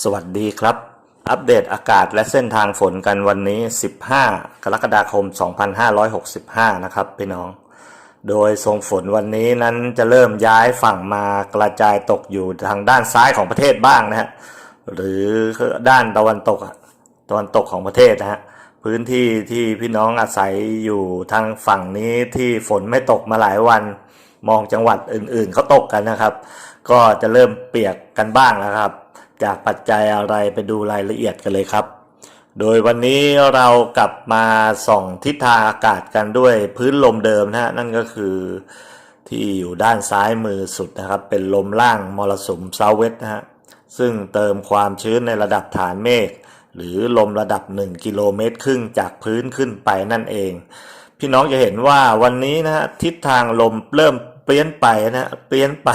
สวัสดีครับ อัปเดตอากาศและเส้นทางฝนกันวันนี้ 15 กรกฎาคม 2565 นะครับพี่น้อง โดยทรงฝนวันนี้นั้นจะเริ่มย้ายฝั่งมากระจายตกอยู่ทางด้านซ้ายของประเทศบ้างนะฮะ หรือด้านตะวันตกตะวันตกของประเทศนะฮะ พื้นที่ที่พี่น้องอาศัยอยู่ทางฝั่งนี้ที่ฝนไม่ตกมาหลายวัน มองจังหวัดอื่นๆเขาตกกันนะครับ ก็จะเริ่มเปียกกันบ้างนะครับ จากปัจจัยอะไรไปดูรายละเอียดกันเลยครับ โดยวันนี้เรากลับมาส่องทิศทางอากาศกันด้วยพื้นลมเดิมนะฮะนั่นก็คือที่อยู่ด้านซ้ายมือสุดนะครับ เป็นลมล่างมรสุมเซาเวสนะฮะซึ่งเติมความชื้นในระดับฐานเมฆหรือลมระดับ 1 กิโลเมตรครึ่งจากพื้นขึ้นไปนั่นเอง พี่น้องจะเห็นว่าวันนี้นะฮะทิศทางลมเริ่ม ลี่ยนไปนะเปลี่ยนไป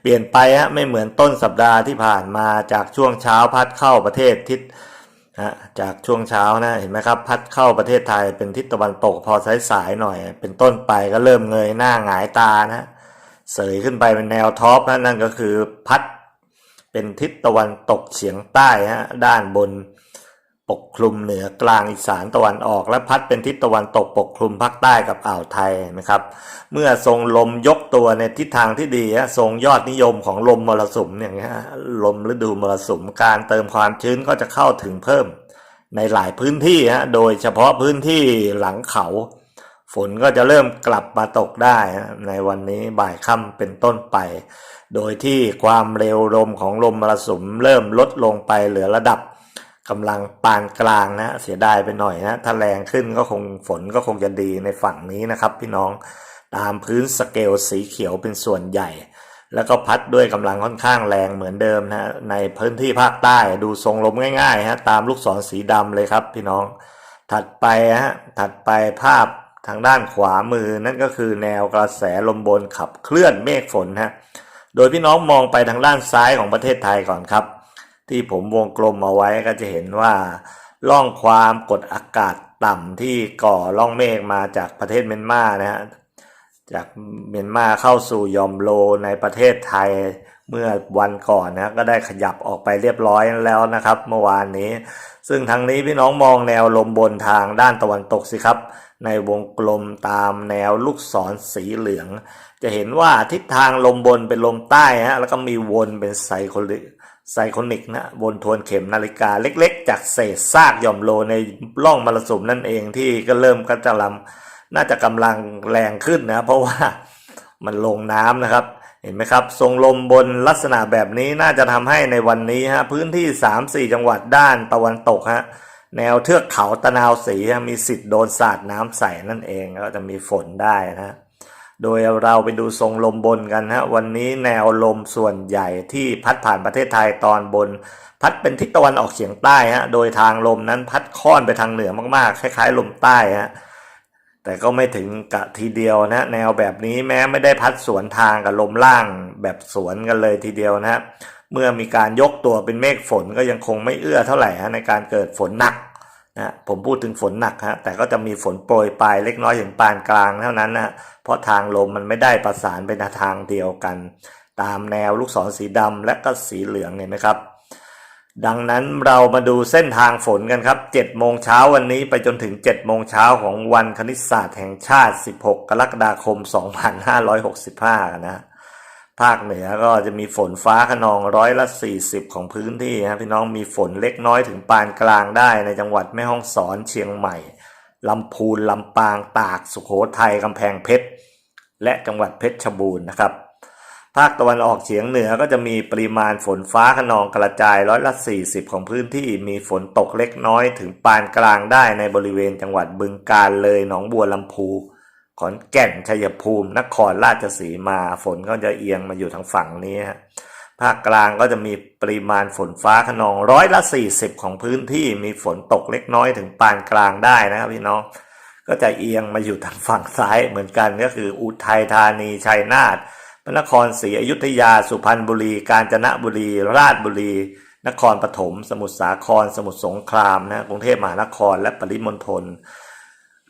เปลี่ยนไปฮะไม่เหมือนต้นสัปดาห์ที่ผ่านมาจากช่วงเช้าพัดเข้าประเทศทิศฮะจากช่วงเช้านะเห็นไหมครับพัดเข้าประเทศไทยเป็นทิศตะวันตกพอสายๆหน่อย เป็นต้นไปก็เริ่มเงยหน้าหงายตานะเสยขึ้นไปเป็นแนวท็อปนะนั่นก็คือพัดเป็นทิศตะวันตกเฉียงใต้ฮะด้านบน ปกคลุมเหนือกลางอีสานตะวันออก และพัดเป็นทิศตะวันตกปกคลุมภาคใต้กับอ่าวไทยนะครับ เมื่อทรงลมยกตัวในทิศทางที่ดีทรงยอดนิยมของลมมรสุมอย่างเงี้ยลมฤดูมรสุมการเติมความชื้นก็จะเข้าถึงเพิ่มในหลายพื้นที่ฮะโดยเฉพาะพื้นที่หลังเขา ฝนก็จะเริ่มกลับมาตกได้ในวันนี้บ่ายค่ำเป็นต้นไป โดยที่ความเร็วลมของลมมรสุมเริ่มลดลงไปเหลือระดับ กำลังปานกลางนะเสียดายไปหน่อยนะถ้าแรงขึ้นก็คงฝนก็คงจะดีในฝั่งนี้นะครับ พี่น้องตามพื้นสเกลสีเขียวเป็นส่วนใหญ่ แล้วก็พัดด้วยกำลังค่อนข้างแรงเหมือนเดิมนะในพื้นที่ภาคใต้ดูทรงลมง่ายๆฮะตามลูกศรสีดำเลยครับ พี่น้อง ถัดไปฮะถัดไปภาพทางด้านขวามือนั่นก็คือแนวกระแสลมบนขับเคลื่อนเมฆฝนฮะโดยพี่น้องมองไปทางด้านซ้ายของประเทศไทยก่อนครับ ที่ผมวงกลมเอาไว้ก็จะเห็นว่าร่องความกดอากาศต่ำที่ก่อร่องเมฆมาจากประเทศเมียนมานะฮะจากเมียนมาเข้าสู่ยอมโลในประเทศไทยเมื่อวันก่อนนะก็ได้ขยับออกไปเรียบร้อยแล้วนะครับ เมื่อวานนี้ ซึ่งทางนี้พี่น้องมองแนวลมบนทางด้านตะวันตกสิครับ ในวงกลมตามแนวลูกศรสีเหลือง จะเห็นว่าทิศทางลมบนเป็นลมใต้ฮะแล้วก็มีวนเป็นไซโคลิ ไซโคนิกนะวนทวนเข็มนาฬิกาเล็กๆ จากเศษซากหย่อมโลในร่องมรสุมนั่นเองที่ก็เริ่มก็จะลำน่าจะกำลังแรงขึ้นนะ เพราะว่ามันลงน้ำนะครับ เห็นไหมครับ ทรงลมบนลักษณะแบบนี้น่าจะทำให้ในวันนี้ฮะพื้นที่ 3-4 จังหวัดด้านตะวันตกฮะแนวเทือกเขาตะนาวสีมีสิทธิ์โดนสาดน้ำใส่นั่นเองก็จะมีฝนได้นะ โดยเราไปดูทรงลมบนกันฮะวันนี้แนวลมส่วนใหญ่ที่พัดผ่านประเทศไทยตอนบน พัดเป็นทิศตะวันออกเฉียงใต้ฮะโดยทางลมนั้นพัดค่อนไปทางเหนือมากๆ คล้ายๆ ลมใต้ฮะแต่ก็ไม่ถึงกะทีเดียวนะแนวแบบนี้แม้ไม่ได้พัดสวนทางกับลมล่างแบบสวนกันเลยทีเดียวนะเมื่อมีการยกตัวเป็นเมฆฝนก็ยังคงไม่เอื้อเท่าไหร่ฮะในการเกิดฝนหนัก นะผมพูดถึงฝนหนักฮะแต่ก็จะมีฝนโปรยปลายเล็กน้อยถึงปานกลางเท่านั้นนะเพราะทางลมมันไม่ได้ประสานไปในทางเดียวกัน ตามแนวลูกศรสีดำและก็สีเหลืองเห็นไหมครับ ดังนั้นเรามาดูเส้นทางฝนกันครับ7โมงเช้าวันนี้ไปจนถึง7โมงเช้าของวันคณิตศาสตร์แห่งชาติ 16 กรกฎาคม 2565กันนะ ภาคเหนือก็จะมีฝนฟ้าขนองร้อยละ 40 ของพื้นที่นะพี่น้องมีฝนเล็กน้อยถึงปานกลางได้ในจังหวัดแม่ฮ่องสอนเชียงใหม่ลำพูนลำปางตากสุโขทัยกำแพงเพชร และจังหวัดเพชรชบูรณ์นะครับ ภาคตะวันออกเฉียงเหนือก็จะมีปริมาณฝนฟ้าขนองกระจายร้อยละ 40 ของพื้นที่มีฝนตกเล็กน้อยถึงปานกลางได้ในบริเวณจังหวัดบึงกาฬเลยหนองบัวลำพู ขอนแก่นชัยภูมิ นครราชสีมา ฝนก็จะเอียงมาอยู่ทางฝั่งนี้ฮะภาคกลางก็จะมีปริมาณฝนฟ้าขนองร้อยละ 40 ของพื้นที่มีฝนตกเล็กน้อยถึงปานกลางได้นะครับพี่น้องก็จะเอียงมาอยู่ทางฝั่งซ้ายเหมือนกันก็คืออุทัยธานีชัยนาทพระนครศรีอยุธยาสุพรรณบุรี กาญจนบุรี ราชบุรี นครปฐม สมุทรสาคร สมุทรสงครามนะกรุงเทพมหานครและปริมณฑล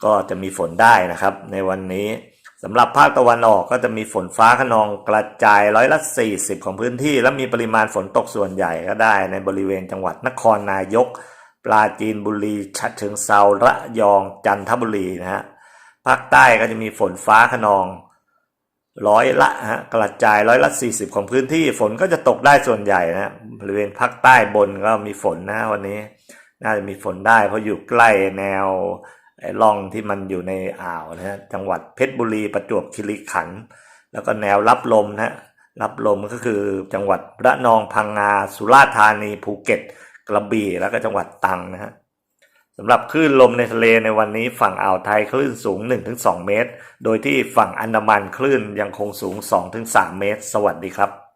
ก็จะมีฝนได้นะครับ ในวันนี้สำหรับภาคตะวันออกก็จะมีฝนฟ้าขนองกระจายร้อยละ 40 ของพื้นที่ และมีปริมาณฝนตกส่วนใหญ่ก็ได้ ในบริเวณจังหวัดนครนายก ปราจีนบุรีฉะเชิงเซาระยองจันทบุรีนะฮะภาคใต้ก็จะมีฝนฟ้าขนองร้อยละฮะกระจายร้อยละ 40 ของพื้นที่ ฝนก็จะตกได้ส่วนใหญ่นะฮะบริเวณภาคใต้บนก็มีฝนนะวันนี้ น่าจะมีฝนได้เพราะอยู่ใกล้แนว ไอ้ร่องที่มันอยู่ในอ่าวนะฮะจังหวัดเพชรบุรีประจวบคีรีขันธ์แล้วก็แนวรับลมนะฮะรับลมก็คือจังหวัดระนองพังงาสุราษฎร์ธานีภูเก็ต กระบี่แล้วก็จังหวัดตรังนะฮะสำหรับคลื่นลมในทะเลในวันนี้ฝั่งอ่าวไทยคลื่นสูง 1-2 เมตร โดยที่ฝั่งอันดามันคลื่นยังคงสูง 2-3 เมตร สวัสดีครับ